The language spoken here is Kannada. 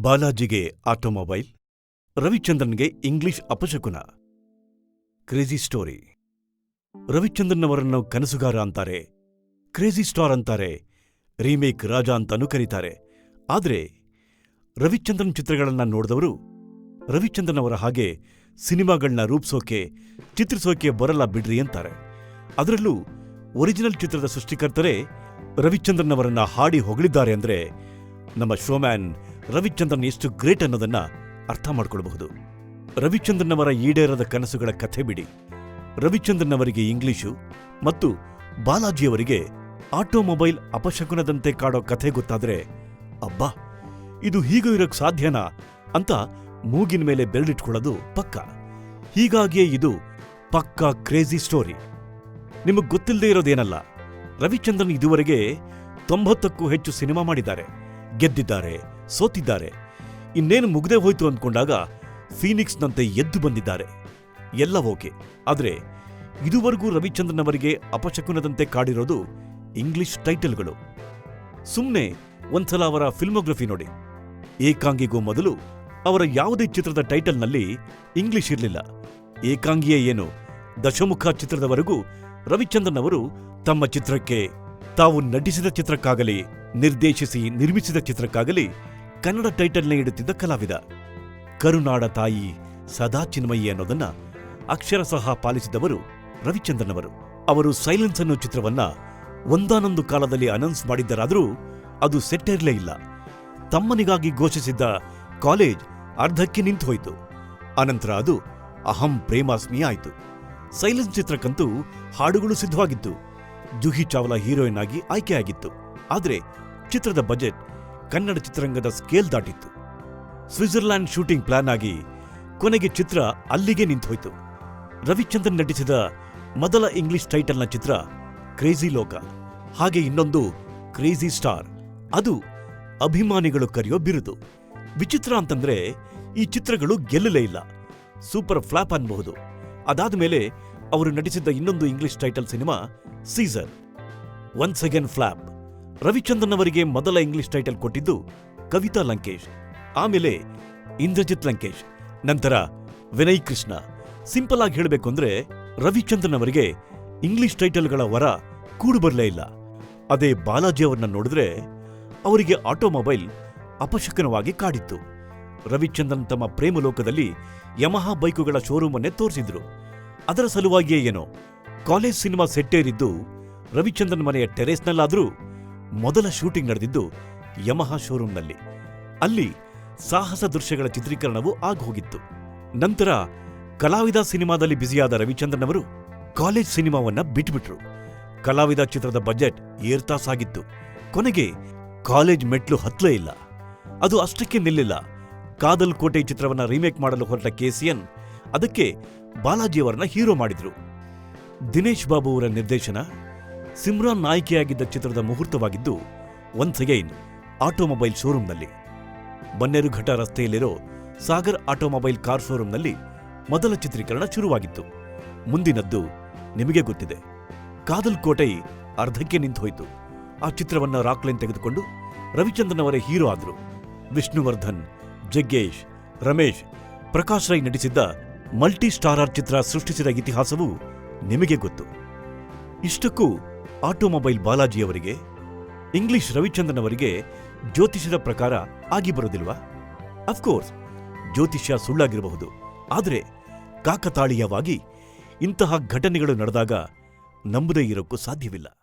ಬಾಲಾಜಿಗೆ ಆಟೋಮೊಬೈಲ್, ರವಿಚಂದ್ರನ್ಗೆ ಇಂಗ್ಲಿಷ್ ಅಪಶಕುನ. Crazy story. ರವಿಚಂದ್ರನ್ ಅವರನ್ನು ಕನಸುಗಾರ ಅಂತಾರೆ, ಕ್ರೇಜಿ ಸ್ಟಾರ್ ಅಂತಾರೆ, ರೀಮೇಕ್ ರಾಜ ಅಂತಾನೂ ಕರೀತಾರೆ. ಆದರೆ, ರವಿಚಂದ್ರನ್ ಚಿತ್ರಗಳನ್ನು ನೋಡಿದವರು ರವಿಚಂದ್ರನ್ ಅವರ ಹಾಗೆ ಸಿನಿಮಾಗಳನ್ನ ರೂಪಿಸೋಕೆ, ಚಿತ್ರಿಸೋಕೆ ಬರಲ್ಲ ಬಿಡ್ರಿ ಅಂತಾರೆ. ಅದರಲ್ಲೂ ಒರಿಜಿನಲ್ ಚಿತ್ರದ ಸೃಷ್ಟಿಕರ್ತರೇ ರವಿಚಂದ್ರನ್ ಅವರನ್ನ ಹಾಡಿ ಹೊಗಳಿದ್ದಾರೆ ಅಂದ್ರೆ ನಮ್ಮ ಶೋಮ್ಯಾನ್ ರವಿಚಂದ್ರನ್ ಎಷ್ಟು ಗ್ರೇಟ್ ಅನ್ನೋದನ್ನ ಅರ್ಥ ಮಾಡ್ಕೊಳ್ಬಹುದು. ರವಿಚಂದ್ರನ್ ಅವರ ಈಡೇರದ ಕನಸುಗಳ ಕಥೆ ಬಿಡಿ. ರವಿಚಂದ್ರನ್ ಅವರಿಗೆ ಇಂಗ್ಲಿಷು ಮತ್ತು ಬಾಲಾಜಿಯವರಿಗೆ ಆಟೋಮೊಬೈಲ್ ಅಪಶಕುನದಂತೆ ಕಾಡೋ ಕಥೆ ಗೊತ್ತಾದ್ರೆ, ಅಬ್ಬಾ, ಇದು ಹೀಗೂ ಇರೋಕ್ ಸಾಧ್ಯನಾ ಅಂತ ಮೂಗಿನ ಮೇಲೆ ಬೆರಳಿಟ್ಕೊಳ್ಳೋದು ಪಕ್ಕ. ಹೀಗಾಗಿಯೇ ಇದು ಪಕ್ಕ ಕ್ರೇಜಿ ಸ್ಟೋರಿ. ನಿಮಗೆ ಗೊತ್ತಿಲ್ಲದೆ ಇರೋದೇನಲ್ಲ, ರವಿಚಂದ್ರನ್ ಇದುವರೆಗೆ ತೊಂಬತ್ತಕ್ಕೂ ಹೆಚ್ಚು ಸಿನಿಮಾ ಮಾಡಿದ್ದಾರೆ, ಗೆದ್ದಿದ್ದಾರೆ ಸೋತಿದ್ದಾರೆ. ಇನ್ನೇನು ಮುಗ್ದೇ ಹೋಯ್ತು ಅಂದ್ಕೊಂಡಾಗ ಫೀನಿಕ್ಸ್ನಂತೆ ಎದ್ದು ಬಂದಿದ್ದಾರೆ. ಎಲ್ಲ ಓಕೆ. ಆದರೆ ಇದುವರೆಗೂ ರವಿಚಂದ್ರನ್ ಅವರಿಗೆ ಅಪಶಕುನದಂತೆ ಕಾಡಿರೋದು ಇಂಗ್ಲಿಷ್ ಟೈಟಲ್ಗಳು. ಸುಮ್ಮನೆ ಒಂದ್ಸಲ ಅವರ ಫಿಲ್ಮೋಗ್ರಫಿ ನೋಡಿ. ಏಕಾಂಗಿಗೂ ಮೊದಲು ಅವರ ಯಾವುದೇ ಚಿತ್ರದ ಟೈಟಲ್ನಲ್ಲಿ ಇಂಗ್ಲಿಷ್ ಇರಲಿಲ್ಲ. ಏಕಾಂಗಿಯೇ ಏನು? ದಶಮುಖ ಚಿತ್ರದವರೆಗೂ ರವಿಚಂದ್ರನ್ ಅವರು ತಮ್ಮ ಚಿತ್ರಕ್ಕೆ ತಾವು ನಟಿಸಿದ ಚಿತ್ರಕ್ಕಾಗಲಿ, ನಿರ್ದೇಶಿಸಿ ನಿರ್ಮಿಸಿದ ಚಿತ್ರಕ್ಕಾಗಲಿ ಕನ್ನಡ ಟೈಟಲ್ನೇ ಇಡುತ್ತಿದ್ದ ಕಲಾವಿದ. ಕರುನಾಡ ತಾಯಿ ಸದಾ ಚಿನ್ಮಯಿ ಅನ್ನೋದನ್ನ ಅಕ್ಷರಶಃ ಪಾಲಿಸಿದವರು ರವಿಚಂದ್ರನ್ ಅವರು. ಅವರು ಸೈಲೆನ್ಸ್ ಅನ್ನೋ ಚಿತ್ರವನ್ನ ಒಂದಾನೊಂದು ಕಾಲದಲ್ಲಿ ಅನೌನ್ಸ್ ಮಾಡಿದ್ದರಾದರೂ ಅದು ಸೆಟ್ಟೇರ್ಲೇ ಇಲ್ಲ. ತಮ್ಮನಿಗಾಗಿ ಘೋಷಿಸಿದ್ದ ಕಾಲೇಜ್ ಅರ್ಧಕ್ಕೆ ನಿಂತು ಹೋಯಿತು. ಅನಂತರ ಅದು ಅಹಂ ಪ್ರೇಮಾಸ್ಮಿ ಆಯಿತು. ಸೈಲೆನ್ಸ್ ಚಿತ್ರಕ್ಕಂತೂ ಹಾಡುಗಳು ಸಿದ್ಧವಾಗಿತ್ತು. ಜುಹಿ ಚಾವ್ಲಾ ಹೀರೋಯಿನ್ ಆಗಿ ಆಯ್ಕೆಯಾಗಿತ್ತು. ಆದರೆ ಚಿತ್ರದ ಬಜೆಟ್ ಕನ್ನಡ ಚಿತ್ರರಂಗದ ಸ್ಕೇಲ್ ದಾಟಿತ್ತು. ಸ್ವಿಟ್ಜರ್ಲ್ಯಾಂಡ್ ಶೂಟಿಂಗ್ ಪ್ಲಾನ್ ಆಗಿ ಕೊನೆಗೆ ಚಿತ್ರ ಅಲ್ಲಿಗೆ ನಿಂತೋಯ್ತು. ರವಿಚಂದ್ರನ್ ನಟಿಸಿದ ಮೊದಲ ಇಂಗ್ಲಿಷ್ ಟೈಟಲ್ನ ಚಿತ್ರ ಕ್ರೇಜಿ ಲೋಕ, ಹಾಗೆ ಇನ್ನೊಂದು ಕ್ರೇಜಿ ಸ್ಟಾರ್. ಅದು ಅಭಿಮಾನಿಗಳು ಕರೆಯೋ ಬಿರುದು. ವಿಚಿತ್ರ ಅಂತಂದ್ರೆ ಈ ಚಿತ್ರಗಳು ಗೆಲ್ಲಲೇ ಇಲ್ಲ. ಸೂಪರ್ ಫ್ಲಾಪ್ ಅನ್ಬಹುದು. ಅದಾದ ಮೇಲೆ ಅವರು ನಟಿಸಿದ್ದ ಇನ್ನೊಂದು English title cinema Caesar. Once again flop. Ravichandran ಅವರಿಗೆ ಮೊದಲ ಇಂಗ್ಲಿಷ್ ಟೈಟಲ್ ಕೊಟ್ಟಿದ್ದು ಕವಿತಾ ಲಂಕೇಶ್, ಆಮೇಲೆ ಇಂದ್ರಜಿತ್ ಲಂಕೇಶ್, ನಂತರ ವಿನಯ್ ಕೃಷ್ಣ. ಸಿಂಪಲ್ ಆಗಿ ಹೇಳಬೇಕು ಅಂದ್ರೆ ರವಿಚಂದ್ರನ್ ಅವರಿಗೆ ಇಂಗ್ಲಿಷ್ ಟೈಟಲ್ಗಳ ವರ ಕೂಡು ಬರಲೇ ಇಲ್ಲ. ಅದೇ ಬಾಲಾಜಿ ಅವರನ್ನ ನೋಡಿದ್ರೆ ಅವರಿಗೆ ಆಟೋಮೊಬೈಲ್ ಅಪಶಕನವಾಗಿ ಕಾಡಿತ್ತು. ರವಿಚಂದ್ರನ್ ತಮ್ಮ ಪ್ರೇಮಲೋಕದಲ್ಲಿ ಯಮಹಾ ಬೈಕುಗಳ ಶೋರೂಮ್ ಅನ್ನೇ ತೋರಿಸಿದ್ರು. ಅದರ ಸಲುವಾಗಿಯೇ ಏನೋ, ಕಾಲೇಜ್ ಸಿನಿಮಾ ಸೆಟ್ಟೇರಿದ್ದು ರವಿಚಂದ್ರನ್ ಮನೆಯ ಟೆರೇಸ್ನಲ್ಲಾದ್ರೂ ಮೊದಲ ಶೂಟಿಂಗ್ ನಡೆದಿದ್ದು ಯಮಹಾ ಶೋರೂಮ್ನಲ್ಲಿ. ಅಲ್ಲಿ ಸಾಹಸ ದೃಶ್ಯಗಳ ಚಿತ್ರೀಕರಣವೂ ಹೋಗಿತ್ತು ನಂತರ ಕಲಾವಿದ ಸಿನಿಮಾದಲ್ಲಿ ಬ್ಯುಸಿಯಾದ ರವಿಚಂದ್ರನ್ ಅವರು ಕಾಲೇಜ್ ಸಿನಿಮಾವನ್ನ ಬಿಟ್ಬಿಟ್ರು. ಕಲಾವಿದ ಚಿತ್ರದ ಬಜೆಟ್ ಏರ್ತಾ ಸಾಗಿತ್ತು ಕೊನೆಗೆ ಕಾಲೇಜ್ ಮೆಟ್ಲು ಹತ್ಲೇ ಇಲ್ಲ. ಅದು ಅಷ್ಟಕ್ಕೆ ನಿಲ್ಲಿಲ್ಲ. ಕಾದಲ್ ಕೋಟೆ ಚಿತ್ರವನ್ನ ರೀಮೇಕ್ ಮಾಡಲು ಹೊರಟ ಕೆಸಿಎನ್ ಅದಕ್ಕೆ ಬಾಲಾಜಿಯವರನ್ನ ಹೀರೋ ಮಾಡಿದ್ರು. ದಿನೇಶ್ ಬಾಬು ಅವರ ನಿರ್ದೇಶನ ಸಿಮ್ರಾನ್ ನಾಯಕಿಯಾಗಿದ್ದ ಚಿತ್ರದ ಮುಹೂರ್ತವಾಗಿದ್ದು ಒನ್ಸ್ ಅಗೈನ್ ಆಟೋಮೊಬೈಲ್ ಶೋರೂಮ್ನಲ್ಲಿ. ಬನ್ನೇರುಘಟ್ಟ ರಸ್ತೆಯಲ್ಲಿರೋ ಸಾಗರ್ ಆಟೋಮೊಬೈಲ್ ಕಾರ್ ಶೋರೂಮ್ನಲ್ಲಿ ಮೊದಲ ಚಿತ್ರೀಕರಣ ಶುರುವಾಗಿತ್ತು. ಮುಂದಿನದ್ದು ನಿಮಗೆ ಗೊತ್ತಿದೆ. ಕಾದಲ್ ಕೋಟೈ ಅರ್ಧಕ್ಕೆ ನಿಂತೋಯ್ತು. ಆ ಚಿತ್ರವನ್ನ ರಾಕ್ಲೈನ್ ತೆಗೆದುಕೊಂಡು ರವಿಚಂದ್ರನ್ ಅವರೇ ಹೀರೋ ಆದ್ರು. ವಿಷ್ಣುವರ್ಧನ್, ಜಗ್ಗೇಶ್, ರಮೇಶ್, ಪ್ರಕಾಶ್ ರೈ ನಟಿಸಿದ್ದ ಮಲ್ಟಿ ಸ್ಟಾರರ್ ಚಿತ್ರ ಸೃಷ್ಟಿಸಿದ ಇತಿಹಾಸವು ನಿಮಗೆ ಗೊತ್ತು. ಇಷ್ಟಕ್ಕೂ ಆಟೋಮೊಬೈಲ್ ಬಾಲಾಜಿಯವರಿಗೆ, ಇಂಗ್ಲಿಷ್ ರವಿಚಂದ್ರನ್ ಅವರಿಗೆ ಜ್ಯೋತಿಷ್ಯದ ಪ್ರಕಾರ ಆಗಿ ಬರೋದಿಲ್ವಾ ಅಫ್ಕೋರ್ಸ್ ಜ್ಯೋತಿಷ್ಯ ಸುಳ್ಳಾಗಿರಬಹುದು. ಆದರೆ ಕಾಕತಾಳೀಯವಾಗಿ ಇಂತಹ ಘಟನೆಗಳು ನಡೆದಾಗ ನಂಬದೇ ಇರೋಕ್ಕೂ ಸಾಧ್ಯವಿಲ್ಲ.